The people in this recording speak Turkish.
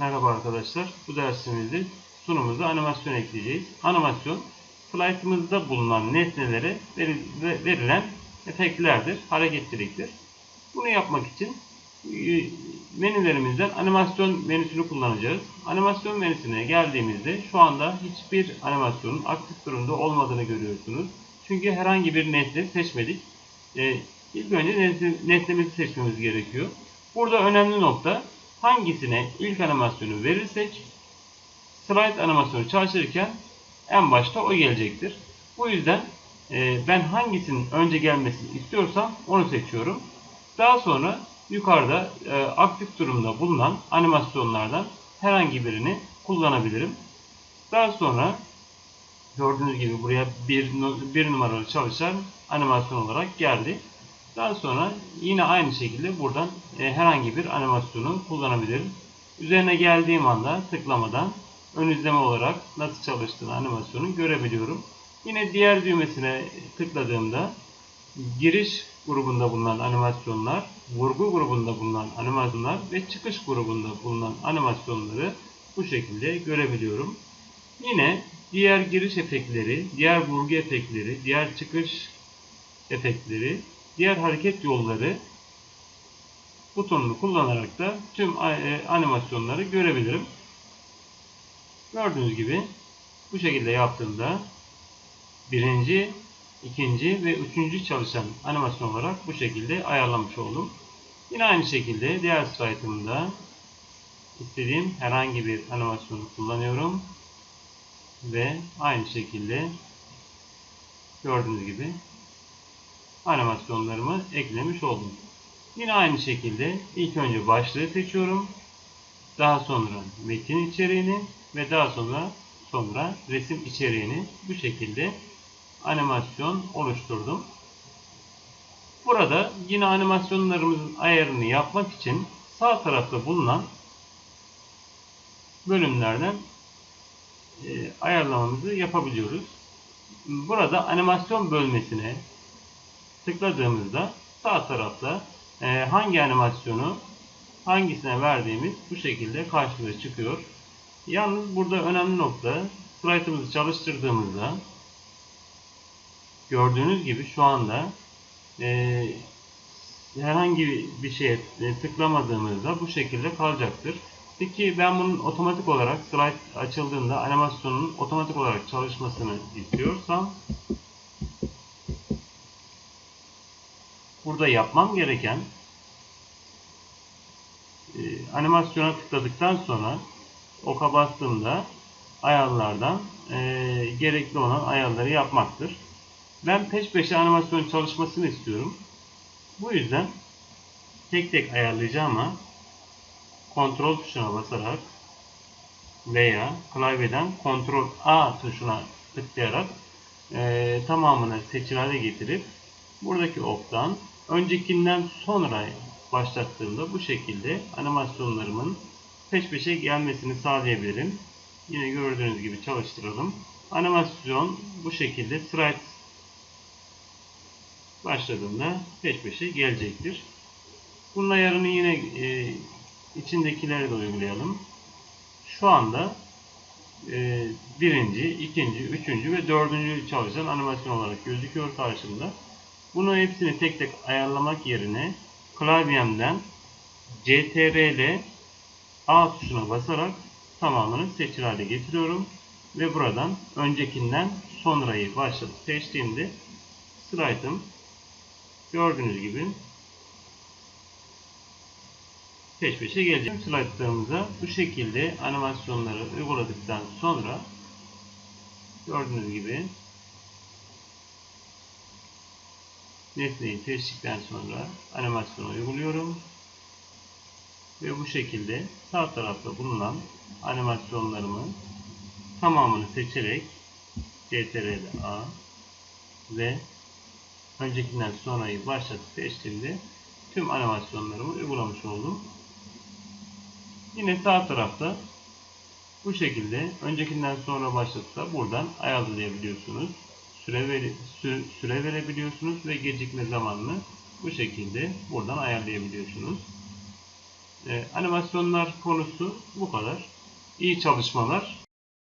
Merhaba arkadaşlar. Bu dersimizde sunumuza animasyon ekleyeceğiz. Animasyon, slaytımızda bulunan nesnelere veri- verilen efektlerdir, hareketliliktir. Bunu yapmak için e, menülerimizden animasyon menüsünü kullanacağız. Animasyon menüsüne geldiğimizde şu anda hiçbir animasyonun aktif durumda olmadığını görüyorsunuz. Çünkü herhangi bir nesne seçmedik. E, ilk önce nesne, nesnemizi seçmemiz gerekiyor. Burada önemli nokta hangisine ilk animasyonu verirsek slide animasyonu çalışırken en başta o gelecektir. Bu yüzden e, ben hangisinin önce gelmesini istiyorsam onu seçiyorum. Daha sonra yukarıda e, aktif durumda bulunan animasyonlardan herhangi birini kullanabilirim. Daha sonra gördüğünüz gibi buraya bir, bir numaralı çalışan animasyon olarak geldi. Daha sonra yine aynı şekilde buradan e, herhangi bir animasyonu kullanabilirim. Üzerine geldiğim anda tıklamadan ön izleme olarak nasıl çalıştığını animasyonu görebiliyorum. Yine diğer düğmesine tıkladığımda giriş grubunda bulunan animasyonlar, vurgu grubunda bulunan animasyonlar ve çıkış grubunda bulunan animasyonları bu şekilde görebiliyorum. Yine diğer giriş efektleri, diğer vurgu efektleri, diğer çıkış efektleri, diğer hareket yolları butonunu kullanarak da tüm e, animasyonları görebilirim. Gördüğünüz gibi bu şekilde yaptığımda birinci, ikinci ve üçüncü çalışan animasyon olarak bu şekilde ayarlamış oldum. Yine aynı şekilde diğer slaytımda istediğim herhangi bir animasyonu kullanıyorum ve aynı şekilde gördüğünüz gibi animasyonlarımı eklemiş oldum. Yine aynı şekilde ilk önce başlığı seçiyorum. Daha sonra metin içeriğini ve daha sonra sonra resim içeriğini bu şekilde animasyon oluşturdum. Burada yine animasyonlarımızın ayarını yapmak için sağ tarafta bulunan bölümlerden e, ayarlamamızı yapabiliyoruz. Burada animasyon bölmesine tıkladığımızda sağ tarafta e, hangi animasyonu hangisine verdiğimiz bu şekilde karşımıza çıkıyor. Yalnız burada önemli nokta sprite'ımızı çalıştırdığımızda gördüğünüz gibi şu anda e, herhangi bir şeye tıklamadığımızda bu şekilde kalacaktır. Peki ben bunun otomatik olarak slide açıldığında animasyonun otomatik olarak çalışmasını istiyorsam burada yapmam gereken e, animasyona tıkladıktan sonra oka bastığımda ayarlardan e, gerekli olan ayarları yapmaktır. Ben peş peşe animasyon çalışmasını istiyorum. Bu yüzden tek tek ayarlayacağıma kontrol tuşuna basarak veya klavyeden kontrol A tuşuna tıklayarak e, tamamını seçili getirip buradaki oktan öncekinden sonra başlattığımda bu şekilde animasyonlarımın peş peşe gelmesini sağlayabilirim. Yine gördüğünüz gibi çalıştıralım. Animasyon bu şekilde slide başladığında peş peşe gelecektir. Bunun ayarını yine e, içindekileri de uygulayalım. Şu anda e, birinci, ikinci, üçüncü ve dördüncü çalışan animasyon olarak gözüküyor karşımda. Bunu hepsini tek tek ayarlamak yerine klavyemden CTRL A tuşuna basarak tamamını seçili hale getiriyorum. Ve buradan öncekinden sonrayı başlatıp seçtiğimde slide'ım gördüğünüz gibi peş peşe gelecek. Slide'larımıza bu şekilde animasyonları uyguladıktan sonra gördüğünüz gibi nesneyi seçtikten sonra animasyonu uyguluyorum. Ve bu şekilde sağ tarafta bulunan animasyonlarımı tamamını seçerek CTRL A ve öncekinden sonrayı başlatıp seçtiğimde tüm animasyonlarımı uygulamış oldum. Yine sağ tarafta bu şekilde öncekinden sonra başlatıp da buradan ayarlayabiliyorsunuz. Süre, veri, sü, süre verebiliyorsunuz ve gecikme zamanını bu şekilde buradan ayarlayabiliyorsunuz. E, animasyonlar konusu bu kadar. İyi çalışmalar.